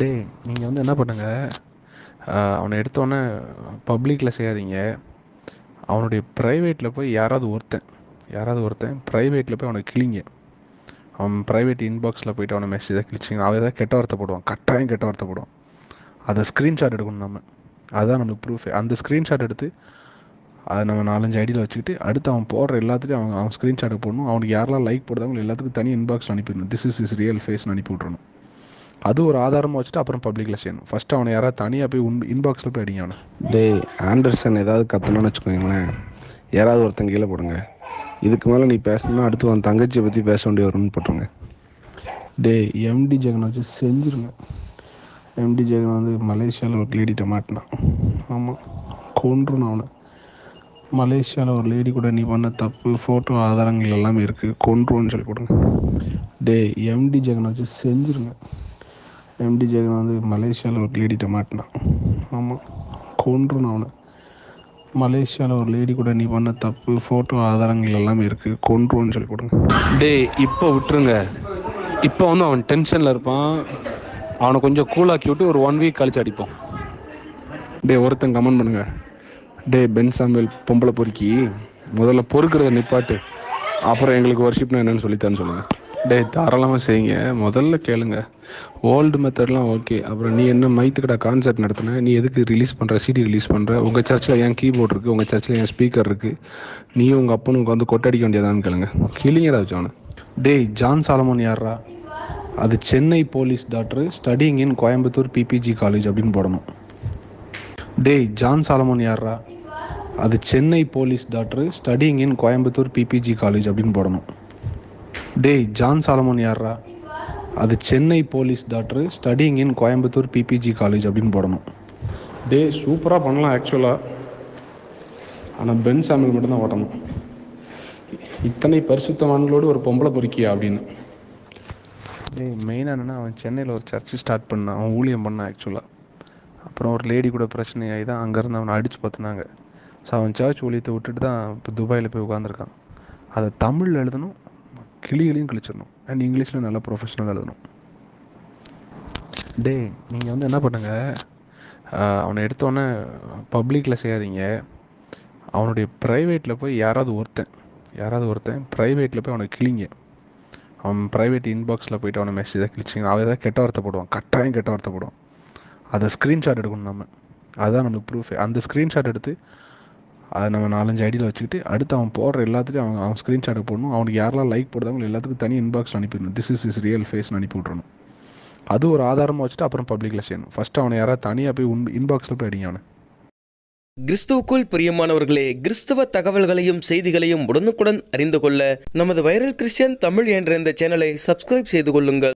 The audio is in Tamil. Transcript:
டேய் நீங்கள் வந்து என்ன பண்ணுங்க? அவனை எடுத்தோடனே பப்ளிக்கில் செய்யாதீங்க. அவனுடைய ப்ரைவேட்டில் போய் யாராவது ஒருத்தன் யாராவது ஒருத்தன் ப்ரைவேட்டில் போய் அவனை கிளிங்க அவன் ப்ரைவேட் இன்பாக்ஸில் போயிட்டு அவனை மெசேஜாக கிழிச்சிங்க அவன் ஏதாவது கெட்ட வார்த்தை போடுவான் கட்டாயம் கெட்ட வார்த்தை போடுவான். அதை ஸ்க்ரீன்ஷாட் எடுக்கணும் நம்ம. அதுதான் நம்மளுக்கு ப்ரூஃப் அந்த ஸ்க்ரீன்ஷாட் எடுத்து அதை நம்ம நாலஞ்சு ஐடியில் வச்சுக்கிட்டு அடுத்து அவன் போடுற எல்லாத்துலையும் அவன் அவன் ஸ்க்ரீன்ஷாட் போடணும். அவனுக்கு யாரெல்லாம் லைக் போடுறாங்களோ எல்லாத்துக்கும் தனி இன்பாக்ஸ் அனுப்பிடணும். திஸ் இஸ் இஸ் ரியல் ஃபேஸ்னு அனுப்பி விட்றணும் அது ஒரு ஆதாரமாக வச்சுட்டு அப்புறம் பப்ளிக்கில் செய்யணும். ஃபஸ்ட்டு அவனை யாராவது தனியாக போய் உன் இன்பாக்ஸில் போய் அடிங்க அவனை. டேய் ஆண்டர்சன் ஏதாவது கத்தணும்னு வச்சுக்கோங்களேன். யாராவது ஒருத்தன் கீழே போடுங்க. இதுக்கு மேலே நீ பேசணும்னா அடுத்து உன் தங்கச்சியை பற்றி பேச வேண்டிய வரும்னு போட்டுருங்க. டேய் எம்டி ஜெகனை வச்சு செஞ்சுருங்க. எம்டி ஜெகன் வந்து மலேசியாவில் ஒரு லேடிட்ட மாட்டினான். ஆமாம் கொன்றுணும் அவனை. மலேசியாவில் ஒரு லேடி கூட நீ பண்ண தப்பு ஃபோட்டோ ஆதாரங்கள் எல்லாமே இருக்குது கொன்றுன்னு சொல்லி கொடுங்க டேய் எம்டி ஜெகனை வச்சு செஞ்சுருங்க. எம்டி ஜெகன் வந்து மலேசியாவில் ஒரு லேடிகிட்ட மாட்டினான். ஆமாம் கொன்றுணும் அவனை. மலேசியாவில் ஒரு லேடி கூட நீ பண்ண தப்பு ஃபோட்டோ ஆதாரங்கள் எல்லாமே இருக்குது கொன்றுன்னு சொல்லி கொடுங்க. டேய் இப்போ விட்டுருங்க. இப்போ வந்து அவன் டென்ஷனில் இருப்பான். அவனை கொஞ்சம் கூலாக்கி விட்டு ஒரு ஒன் வீக் கழிச்சு அடிப்போம் டே ஒருத்தன் கமெண்ட் பண்ணுங்க. டே பென் சாம்பல் பொம்பளை பொறுக்கி முதல்ல பொறுக்கிறத நிப்பாட்டு. அப்புறம் எங்களுக்கு ஒர்ஷிப்னா என்னன்னு சொல்லித்தான்னு சொல்லுங்கள் டே தாராளமாக செய்யுங்க. முதல்ல கேளுங்க. ஓல்டு மெத்தட்லாம் ஓகே அப்புறம் நீ என்ன மைத்துக்கடா கான்சர்ட் நடத்தின? நீ எதுக்கு ரிலீஸ் பண்ணுற சிடி ரிலீஸ் பண்ணுற உங்கள் சர்ச்சில் ஏன் கீபோர்ட் இருக்குது உங்கள் சர்ச்சில் ஏன் ஸ்பீக்கர் இருக்குது நீயும் உங்கள் அப்பனும் உட்காந்து கொட்டடிக்க வேண்டியதான்னு கேளுங்க. கிளிங்கடா வச்சோன்னு டேய் ஜான் சாலமோன் யாரா அது Chennai police doctor studying in Coimbatore P P G college அப்படின்னு போடணும். டேய் ஜான் சாலமோன் யாரா அது Chennai police doctor studying in Coimbatore P P G college அப்படின்னு போடணும். டேய் ஜான் சாலமோன் யாரா அது Chennai police doctor studying in Coimbatore P P G college அப்படின்னு போடணும். டேய் சூப்பராக பண்ணலாம் ஆக்சுவலாக ஆனால் பென் சாமி மட்டும்தான் ஓட்டணும். இத்தனை பரிசுத்தவான்களோடு ஒரு பொம்பளை பொறுக்கியா அப்படின்னு. டேய் மெயினாக என்னென்னா அவன் சென்னையில் ஒரு சர்ச்சு ஸ்டார்ட் பண்ணான். அவன் ஊழியம் பண்ணான் ஆக்சுவலாக அப்புறம் ஒரு லேடி கூட பிரச்சனையாகி தான் அங்கேருந்து அவனை அடித்து பார்த்துனாங்க ஸோ அவன் சர்ச் ஊழியத்தை விட்டுட்டு தான் இப்போ துபாயில் போய் உட்காந்துருக்கான் அதை தமிழில் எழுதணும் கிளிகளையும் கிழிச்சிடணும். அண்ட் இங்கிலீஷில் நல்லா ப்ரொஃபஷனல் எழுதணும். டேய் நீங்கள் வந்து என்ன பண்ணுங்கள் அவனை எடுத்தோடனே பப்ளிக்கில் செய்யாதீங்க. அவனுடைய ப்ரைவேட்டில் போய் யாராவது ஒருத்தன் யாராவது ஒருத்தன் ப்ரைவேட்டில் போய் அவனை கிளிங்க அவன் ப்ரைவேட் இன்பாக்ஸில் போயிட்டு அவனை மெசேஜாக கிழிச்சிங்க. அவன் ஏதாவது கெட்ட வார்த்தை போடுவான். கட்டாயம் கெட்ட வார்த்தை போடுவான். அதை ஸ்க்ரீன்ஷாட் எடுக்கணும் நம்ம. அதுதான் நம்மளுக்கு ப்ரூஃப் அந்த ஸ்க்ரீன்ஷாட் எடுத்து அதை நம்ம நாலஞ்சு ஐடியில் வச்சுக்கிட்டு அடுத்து அவன் போடுற எல்லாத்துலையும் அவன் அவன் ஸ்க்ரீன்ஷாட் போடணும். அவனுக்கு யாரெல்லாம் லைக் போடுறாங்களோ எல்லாத்துக்கும் தனி இன்பாக்ஸ் அனுப்பிடணும். திஸ் இஸ் இஸ் ரியல் ஃபேஸ்னு அனுப்பி விட்றணும் அது ஒரு ஆதாரமாக வச்சுட்டு அப்புறம் பப்ளிக்கில் செய்யணும் ஃபஸ்ட்டு அவனை யாராவது தனியாக போய் உன் இன்பாக்ஸில் போய் அடிங்க அவனை. கிறிஸ்துவுக்குள் பிரியமானவர்களே கிறிஸ்தவ தகவல்களையும் செய்திகளையும் உடனுக்குடன் அறிந்து கொள்ள நமது வைரல் கிறிஸ்டியன் தமிழ் என்ற இந்த சேனலை சப்ஸ்கிரைப் செய்து கொள்ளுங்கள்.